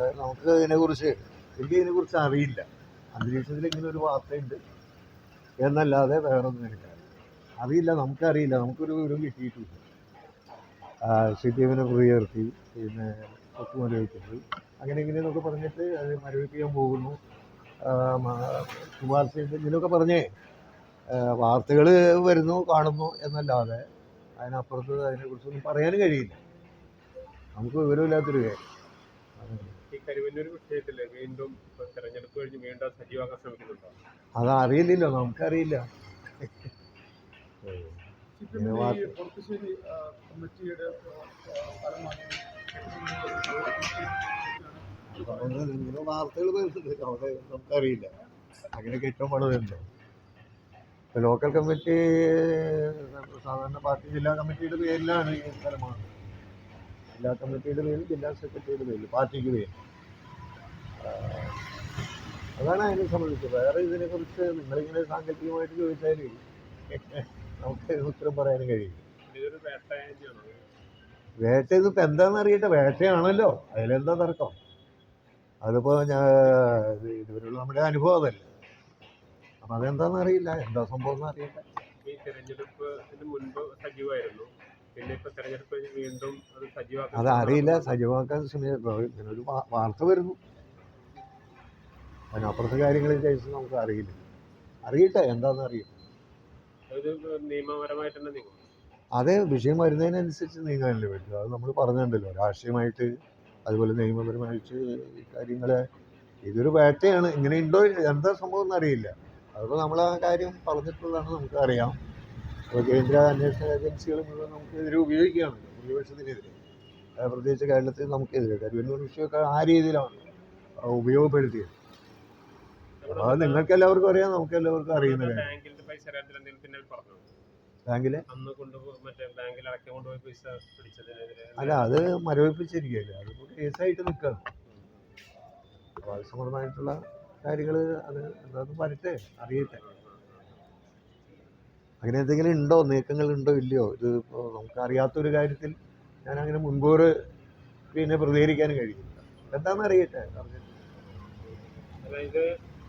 അതുപോലെ നമുക്ക് ഇതിനെക്കുറിച്ച് എനിക്ക് ഇതിനെക്കുറിച്ച് അറിയില്ല. അന്തരീക്ഷത്തിൽ ഇങ്ങനെ ഒരു വാർത്തയുണ്ട്. എന്നല്ലാതെ വേറൊന്നും എനിക്കറിയില്ല അറിയില്ല. നമുക്കറിയില്ല. നമുക്കൊരു വിവരം കിട്ടിയിട്ടില്ല. സി പി എമ്മിനെ പ്രതികർത്തി പിന്നെ കൊത്തു മരവിക്കുന്നത് അങ്ങനെ ഇങ്ങനെയെന്നൊക്കെ പറഞ്ഞിട്ട് അത് മരവിപ്പിക്കാൻ പോകുന്നു. ശുപാർശ ഇങ്ങനെയൊക്കെ പറഞ്ഞേ വാർത്തകൾ വരുന്നു കാണുന്നു എന്നല്ലാതെ അതിനപ്പുറത്ത് അതിനെക്കുറിച്ചൊന്നും പറയാനും കഴിയില്ല. നമുക്ക് വിവരമില്ലാത്തൊരു കാര്യം. ഈ കരുവന്നൂർ വിഷയത്തിൽ വീണ്ടും തെരഞ്ഞെടുപ്പ് കഴിഞ്ഞ് വീണ്ടും സജീവാക്കാൻ ശ്രമിക്കുന്നുണ്ടോ? അത് അറിയില്ലല്ലോ നമുക്കറിയില്ല ഇങ്ങനെ വാർത്തകൾ വരുന്നുണ്ട്. അവിടെ നമുക്കറിയില്ല. അങ്ങനെയൊക്കെ ഏറ്റവും ഇപ്പോൾ ലോക്കൽ കമ്മിറ്റി സാധാരണ പാർട്ടി ജില്ലാ കമ്മിറ്റിയുടെ പേരിലാണ് ഈ സ്ഥലമാണ് ജില്ലാ കമ്മിറ്റിയുടെ പേരിൽ ജില്ലാ സെക്രട്ടറിയുടെ പേരിൽ പാർട്ടിക്ക് പേരിൽ അതാണ് അതിനെ സംബന്ധിച്ച്. വേറെ ഇതിനെക്കുറിച്ച് നിങ്ങളിങ്ങനെ സാങ്കല്പികമായിട്ട് ചോദിച്ചാൽ നമുക്ക് ഉത്തരം പറയാനും കഴിയും. വേട്ട ഇത് വേട്ട ഇതിപ്പോൾ എന്താണെന്ന് അറിയട്ടെ വേട്ടയാണല്ലോ. അതിലെന്താ തർക്കം? അതിപ്പോൾ ഞാൻ ഇത് ഇതുവരെയുള്ള നമ്മുടെ അനുഭവം അതല്ലേ. അപ്പം അതെന്താണെന്ന് അറിയില്ല. എന്താ സംഭവം എന്ന് അറിയട്ടെ. ഈ തെരഞ്ഞെടുപ്പിന് മുൻപ് സജീവമായിരുന്നു. പിന്നെ ഇപ്പൊ തെരഞ്ഞെടുപ്പ് കഴിഞ്ഞ് വീണ്ടും അത് സജീവാക്കാൻ അത് അറിയില്ല സജീവമാക്കാൻ ശ്രമിക്കുക ഇങ്ങനെ ഒരു വാ- വാർത്ത വരുന്നു. അതിനപ്പുറത്തെ കാര്യങ്ങളെ കുറിച്ച് നമുക്ക് അറിയില്ല. അറിയട്ടെ എന്താണെന്ന് അറിയും ഇത് നിയമപരമായിട്ട് തന്നെ നീങ്ങും. അതേ വിഷയം വരുന്നതിനനുസരിച്ച് നീങ്ങാനല്ലേ പറ്റും. അത് നമ്മൾ പറഞ്ഞിട്ടുണ്ടല്ലോ രാഷ്ട്രീയമായിട്ട് അതുപോലെ നിയമപരമായിട്ട് ഈ കാര്യങ്ങളെ ഇതൊരു വേട്ടയാണ്. ഇങ്ങനെ ഉണ്ടോ എന്താ സംഭവം എന്നറിയില്ല അതിപ്പോൾ നമ്മൾ ആ കാര്യം പറഞ്ഞിട്ടുള്ളതാണ് നമുക്കറിയാം. അപ്പോൾ കേന്ദ്ര അന്വേഷണ ഏജൻസികൾ മുഴുവൻ നമുക്കെതിരെ ഉപയോഗിക്കുകയാണ് ഭൂരിപക്ഷത്തിനെതിരെ. പ്രത്യേകിച്ച് കേരളത്തിൽ നമുക്കെതിരെ കരുവന്നൂർ വിഷയമൊക്കെ ആ രീതിയിലാണ് ഉപയോഗപ്പെടുത്തിയത്. അത് നിങ്ങൾക്ക് എല്ലാവർക്കും അറിയാം നമുക്ക് എല്ലാവർക്കും അറിയുന്ന ബാങ്കിലെ? അല്ല അത് മരവിപ്പിച്ചിരിക്കുകയല്ലേ അത് കേസായിട്ട് നിൽക്കുകയാണ് അപ്പോൾ അത് സംബന്ധമായിട്ടുള്ള കാര്യങ്ങൾ അത് എന്താണെന്ന് വരട്ടെ അറിയട്ടെ. അങ്ങനെ എന്തെങ്കിലും ഉണ്ടോ? നീക്കങ്ങൾ ഉണ്ടോ? ഇല്ലയോ? ഇത് ഇപ്പോൾ നമുക്ക് അറിയാത്തൊരു കാര്യത്തിൽ ഞാൻ അങ്ങനെ മുൻകൂർ പിന്നെ പ്രതികരിക്കാനും കഴിയില്ല എന്താണെന്ന് അറിയട്ടെ? അറിയില്ല അതായത്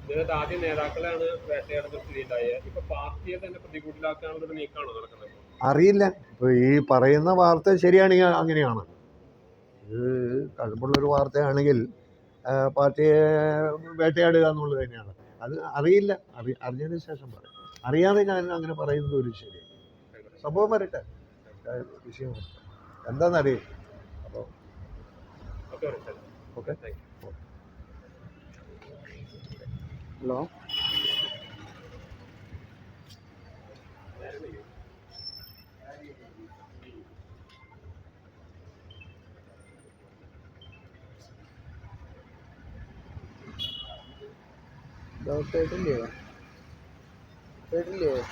ഇതിനകത്ത് ആദ്യം നേതാക്കളാണ് വേട്ടയാടുന്ന സ്ഥിതി ഉണ്ടായത് ഇപ്പൊ പാർട്ടിയെ തന്നെ പ്രതികൂട്ടിലാക്കാനുള്ള ഒരു നീക്കമാണോ നടക്കുന്നത്? അറിയില്ല. ഇപ്പോൾ ഈ പറയുന്ന വാർത്ത ശരിയാണെങ്കിൽ അങ്ങനെയാണ്. ഇത് കഴമ്പുള്ളൊരു വാർത്തയാണെങ്കിൽ പാർട്ടിയെ വേട്ടയാടുക എന്നുള്ളത് തന്നെയാണ്. അത് അറിയില്ല. അറി അറിഞ്ഞതിന് ശേഷം പറയാം. അറിയാതെ ഞാൻ അങ്ങനെ പറയുന്നത് ഒരു ശരി സംഭവം വരട്ടെ. വിഷയം വരട്ടെ. എന്താണെന്ന് അറിയില്ല. അപ്പോൾ ഓക്കെ ഹലോ ഓക്കെ. Thank એટલે